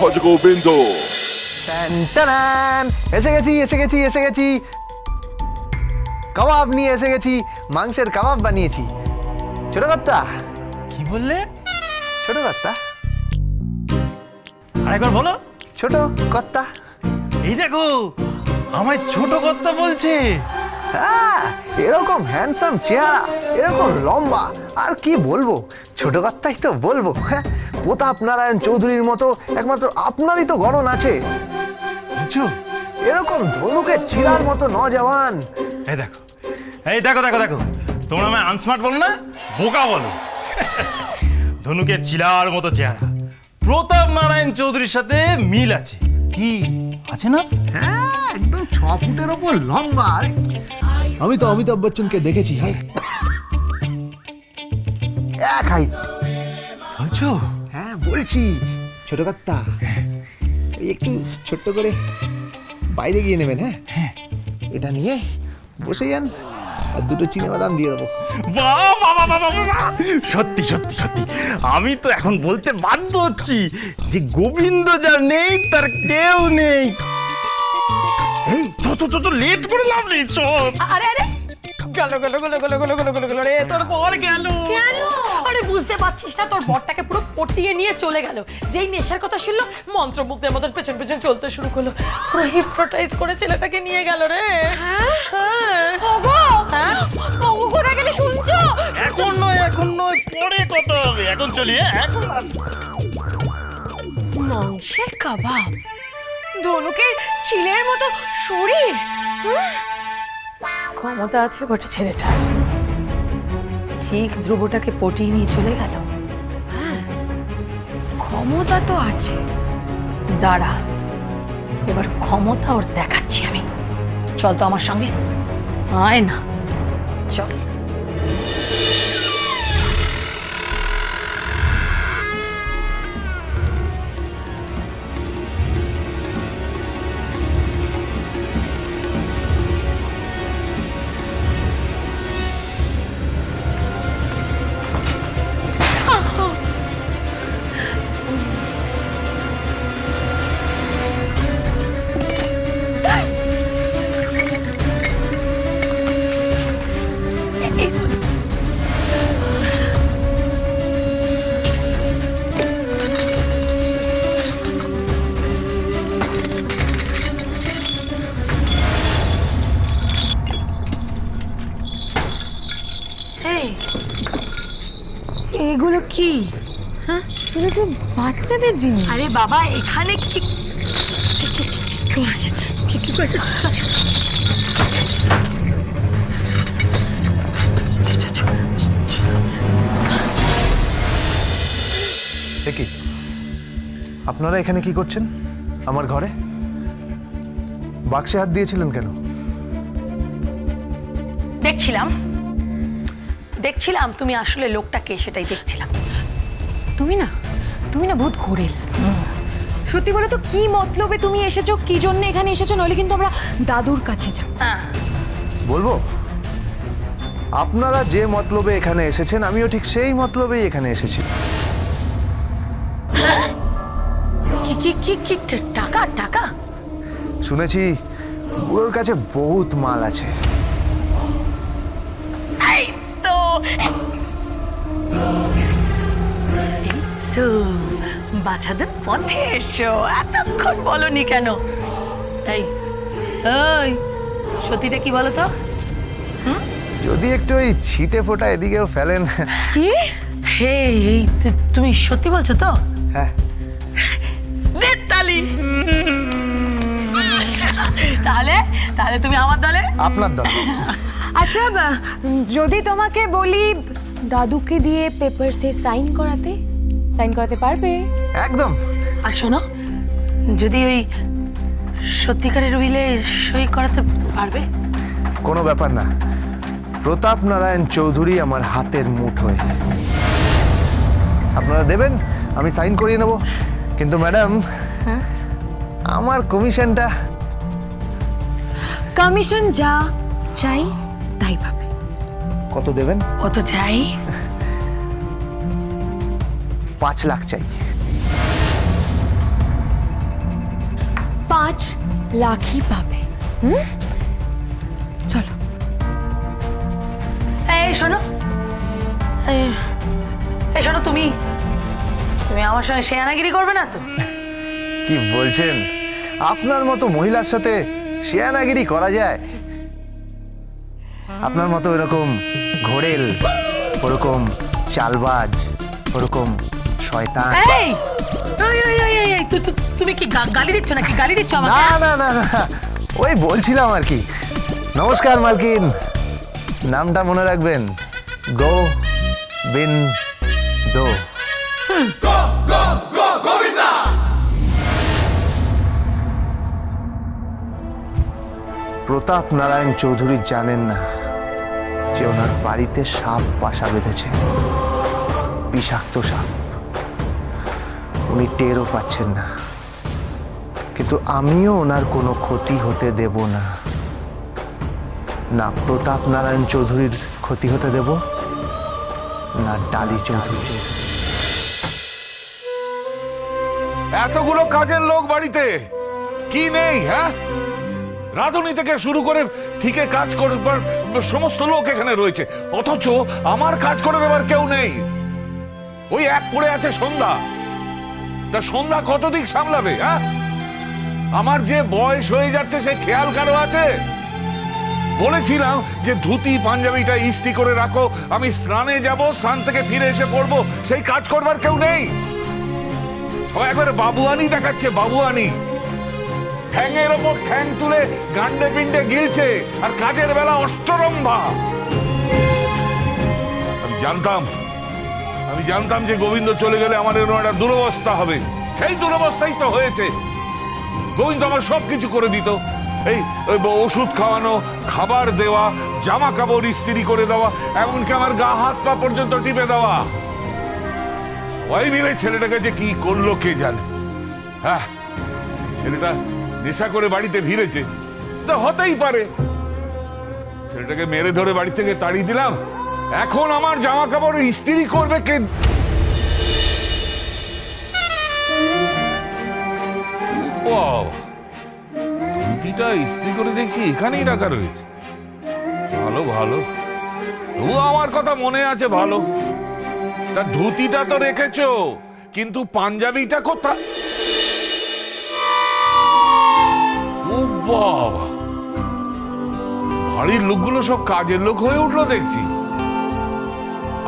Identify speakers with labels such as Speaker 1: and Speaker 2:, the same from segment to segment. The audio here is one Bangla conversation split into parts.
Speaker 1: ভজ গোবিন্দ।
Speaker 2: এসে গেছি এসে গেছি এসে গেছি। কাবাব নিয়ে এসে গেছি মাংসের কাবাব বানিয়েছি। ছোট কর্তা।
Speaker 3: কি বললে?
Speaker 2: ছোট কর্তা।
Speaker 3: আরেকবার বলো।
Speaker 2: ছোট কর্তা।
Speaker 3: এই দেখো আমায় ছোট কর্তা বলছে।
Speaker 2: হ্যাঁ এরকম হ্যান্ডসাম চেহারা এরকম লম্বা আর কি বলব? ছোট কর্তাই তো বলব হ্যাঁ? প্রতাপ নারায়ণ চৌধুরীর মতো একমাত্র আপনারই তো গণন আছে। এরকম ধনুকে ছিলার মতো নজওয়ান।
Speaker 3: এই দেখো। এই দেখো দেখো দেখো। তোমরা আমায় আনস্মার্ট বলো না বোকা বলো। ধনুকে চিলার মতো চেহারা। প্রতাপ নারায়ণ চৌধুরীর সাথে মিল আছে। কি? আছে না?
Speaker 2: হ্যাঁ একদম ছ ফুটের ওপর লম্বা আরে। আমি তো অমিতাভ বচ্চনকে দেখেছি হ্যাঁ। এক হাইট।
Speaker 3: বলছো
Speaker 2: হ্যাঁ বলছি ছোট কাত্তা এই একটু ছোট্ট করে বাইরে গিয়ে নেবেন হ্যাঁ? এটা নিয়ে বসে যান আর দুটো চিনে বাদাম দিয়ে দেবো।
Speaker 3: সত্যি সত্যি সত্যি। আমি তো এখন বলতে বাধ্য হচ্ছি যে গোবিন্দ যার নেই তার কেউ নেই। এই চো চো চো চো লেট করে লাভ নেই চল
Speaker 4: আরে আরে গেল গেল গেল গেল গেল গেল গেল গেল রে তোর বর গেল। কেন? আরে বুঝতে পারছিস না তোর বরটাকে পুরো পটিয়ে নিয়ে চলে গেল। যেই নেশার কথা শুনলো মন্ত্রমুগ্ধের মতন পেছন পেছন চলতে শুরু করল। পুরো হিপনোটাইজ করে ছেলেটাকে নিয়ে গেল রে। হ্যাঁ? ওগো! হ্যাঁ? কোথায় গেলে শুনছো?
Speaker 3: এখন নয় এখন নয় পরে কথা হবে। এখন চলি হ্যাঁ? এখন
Speaker 5: মাংসের কাবাব। ধনুকের চিলের মতো শরীর হ্যাঁ?
Speaker 4: ক্ষমতা আছে বটে ছেলেটা। ঠিক ধ্রুবটাকে পটিয়ে নিয়ে চলে গেল।
Speaker 5: ক্ষমতা তো আছে।
Speaker 4: দাঁড়া, এবার ক্ষমতা ওর দেখাচ্ছি আমি। চল তো আমার সঙ্গে। আয় না। চল। এগুলো কি?
Speaker 5: এগুলো তো বাচ্চাদের জিনিস।
Speaker 4: আরে বাবা এখানে কি কি- কি- কেউ আছে? কি
Speaker 2: এ কি? আপনারা এখানে কি করছেন? আমার ঘরে? বাক্সে হাত দিয়েছিলেন কেন?
Speaker 4: দেখছিলাম। দেখছিলাম তুমি আসলে লোকটা কে সেটাই দেখছিলাম।
Speaker 5: তুমি না তুমি না বহুত ঘোরেল। সত্যি বলো তো কি মতলবে তুমি এসেছ? কি জন্য এখানে এসেছ? নইলে কিন্তু আমরা দাদুর কাছে যাব।
Speaker 4: আহ,
Speaker 2: বলব? আপনারা যে মতলবে এখানে এসেছেন আমিও ঠিক সেই মতলবেই এখানে এসেছি।
Speaker 4: কি কি কি টাকা টাকা?
Speaker 2: শুনেছি বুড়োর কাছে বহুত মাল আছে।
Speaker 4: তো বাচ্চাদের পথে এসো। এতক্ষণ বলনি কেন? এই ওই সতীটা কি বলো তো
Speaker 2: যদি একটু ওই ছিটে ফোটা এদিকেও ফেলেন।
Speaker 5: কি?
Speaker 4: হে এই তুমি সত্যি বলছো তো?
Speaker 2: হ্যাঁ।
Speaker 4: দে তালি তাহলে তাহলে তুমি আমার দলে?
Speaker 2: আপনার দল।
Speaker 5: আচ্ছা বা- যদি তোমাকে বলি দাদুকে দিয়ে পেপারসে সাইন করাতে সাইন করাতে পারবে?
Speaker 2: একদম।
Speaker 4: আর শোনো যদি ওই সত্যিকারের উইলে সই করাতে পারবে?
Speaker 2: কোনো ব্যাপার না। প্রতাপ নারায়ণ চৌধুরী আমার হাতের মুঠোয় আপনারা দেবেন আমি সাইন করিয়ে নেব। কিন্তু ম্যাডাম আমার কমিশনটা
Speaker 5: কমিশন যা চাই তাই পাবে।
Speaker 2: কত দেবেন?
Speaker 4: কত চাই?
Speaker 2: পাঁচ লাখ চাই।
Speaker 5: পাঁচ লাখই পাবে। হুম? চলো।
Speaker 4: এই শোনো। এই শোনো তুমি। তুমি আমার সঙ্গে শেয়ানাগিরি করবে না তো?
Speaker 2: কি বলছেন? আপনার মতো মহিলার সাথে শেয়ানাগিরি করা যায়? আপনার মতো এরকম ঘোরেল ওরকম চালবাজ ওরকম শয়তান।
Speaker 4: এই! এই, এই, এই, এই, এই, তু- তু- তুমি কি গা- গালি দিচ্ছ নাকি? গালি দিচ্ছ আমাকে?
Speaker 2: না না না না। ওই বলছিলাম আর কি। নমস্কার মালকিন। নামটা মনে রাখবেন। গো বিন দো প্রতাপ নারায়ণ চৌধুরী জানেন না। যে ওনার বাড়িতে সাপ বাসা বেঁধেছে। বিষাক্ত সাপ। উনি টেরও পাচ্ছেন না। কিন্তু আমিও ওনার কোনো ক্ষতি হতে দেব না। না প্রতাপ নারায়ণ চৌধুরীর ক্ষতি হতে দেব, না ডালি চৌধুরী
Speaker 1: এতগুলো কাজের লোক বাড়িতে? কি নেই হ্যাঁ? রাঁধুনি থেকে শুরু করে ঠিকে কাজ করবার সমস্ত লোক এখানে রয়েছে। অথচ আমার কাজ করে দেবার কেউ নেই। ওই এক পড়ে আছে সন্ধ্যা। তা সন্ধ্যা কত দিক সামলাবে হ্যাঁ? আমার যে বয়স হয়ে যাচ্ছে, সে খেয়াল কারও আছে? বলেছিলাম যে ধুতি, পাঞ্জাবিটা ইস্ত্রি করে রাখো। আমি স্নানে যাব, স্নান থেকে ফিরে এসে পড়ব। সেই কাজ করবার কেউ নেই। সবাই একবারে বাবুয়ানি দেখাচ্ছে, বাবুয়ানি। ঠ্যাংয়ের ওপর ঠ্যাং তুলে গান্ডে পিন্ডে গিলছে আর কাজের বেলা অষ্টরম্ভা। আমি জানতাম আমি জানতাম যে গোবিন্দ চলে গেলে আমার এরকম একটা দুরবস্থা হবে। সেই দুরবস্থাই তো হয়েছে। গোবিন্দ আমার সব কিছু করে দিত। এই ওষুধ খাওয়ানো, খাবার দেওয়া জামা কাপড় ইস্ত্রি করে দেওয়া, এমনকি আমার গা হাত পা পর্যন্ত টিপে দেওয়া। ওই মিলে ছেলেটাকে যে কি করল কে জানে? হ্যাঁ ছেলেটা নেশা করে বাড়িতে ভিড়েছে তা হতেই পারে। ছেলেটাকে মেরে ধরে বাড়ি থেকে তাড়িয়ে দিলাম। এখন আমার জামা কাপড় ইস্ত্রি করবে কে? ধুতিটা ইস্ত্রি করে দেখছি এখানেই রাখা রয়েছে। ভালো ভালো। তবু আমার কথা মনে আছে ভালো। তা ধুতিটা তো রেখেছো, কিন্তু পাঞ্জাবিটা কোথায়? বাড়ির লোকগুলো সব কাজের লোক হয়ে উঠল দেখছি।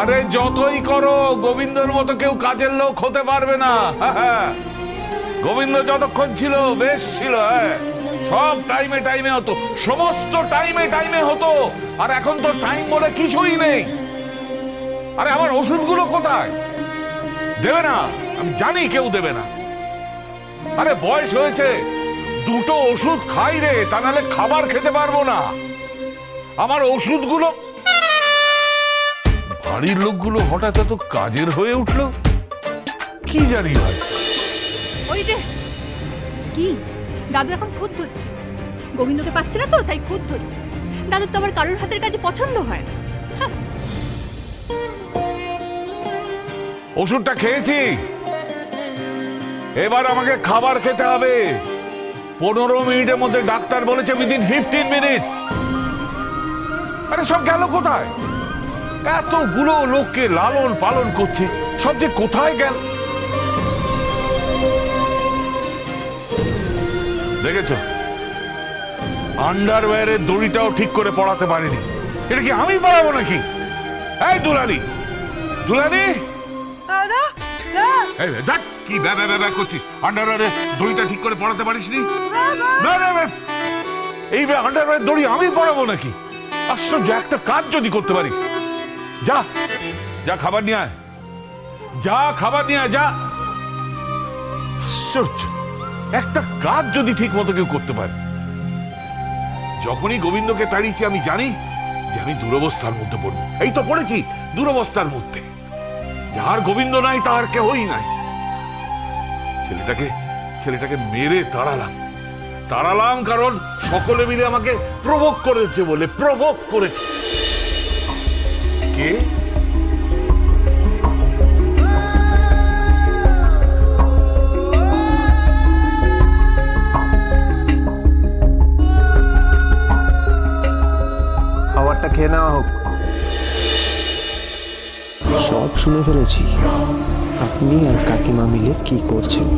Speaker 1: আরে যতই করো, গোবিন্দর মতো কেউ কাজের লোক হতে পারবে না। গোবিন্দ যতক্ষণ ছিল, বেশ ছিল হ্যাঁ। সব টাইমে টাইমে হতো, সমস্ত টাইমে টাইমে হতো। আর এখন তো টাইম বলে কিছুই নেই। আরে আমার ওষুধগুলো কোথায়? দেবে না, আমি জানি কেউ দেবে না। আরে বয়স হয়েছে দুটো ওষুধ খাই রে তা নাহলে খাবার খেতে পারব না। আমার ওষুধগুলো বাড়ির লোকগুলো হঠাৎ এত কাজের হয়ে উঠল। কি জানি ভাই
Speaker 6: ওই যে কি? দাদু এখন খুদ ধরছে। গোবিন্দকে পাচ্ছে না তো তাই খুদ ধরছে। দাদুর তো আবার কারোর হাতের কাছে পছন্দ হয় না।
Speaker 1: ওষুধটা খেয়েছি। এবার আমাকে খাবার খেতে হবে। পনেরো মিনিটের মধ্যে ডাক্তার বলেছে উইদিন ফিফটিন মিনিট আরে সব গেল কোথায়? এতগুলো লোককে লালন পালন করছে সব যে কোথায় গেল? দেখেছ? আন্ডারওয়্যারের দড়িটাও ঠিক করে পড়াতে পারিনি। এটা কি আমি পড়াবো নাকি? এই দুলালি। দুলালি? এই দেখ। কি ব্যা ব্যা ব্যা করছিস? আন্ডারওয়্যারে দড়িটা ঠিক করে পড়াতে পারিস নি। এই আন্ডারওয়্যার দড়ি আমি পড়াবো নাকি? আশ্চর্য, একটা কাজ যদি করতে পারিস। যা যা খাবার নিয়ে আয়। যা, খাবার নিয়ে আয়, যা। আশ্চর্য, একটা কাজ যদি ঠিক মতো কেউ করতে পারে। যখনই গোবিন্দকে তাড়িয়েছি, আমি জানি যে আমি দুরবস্থার মধ্যে পড়ব। এই তো পড়েছি, দুরবস্থার মধ্যে। যার গোবিন্দ নাই তার কেউই নাই। ছেলেটাকে ছেলেটাকে মেরে তাড়ালাম। তাড়ালাম কারণ সকলে মিলে আমাকে প্রভোগ করেছে বলে প্রভোগ করেছে। কে?
Speaker 2: খাবারটা খেয়ে নেওয়া হোক। সব শুনে ফেলেছি। আপনি আর কাকিমা মিলে কি করছেন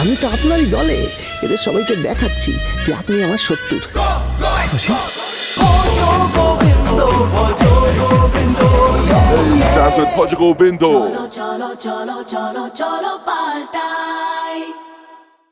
Speaker 2: আমি তো আপনারই দলে এদের সবাইকে দেখাচ্ছি যে আপনি আমার শত্রুর
Speaker 7: Jazz with Portugal Bindo.
Speaker 8: cholo, cholo, cholo, cholo, paltai.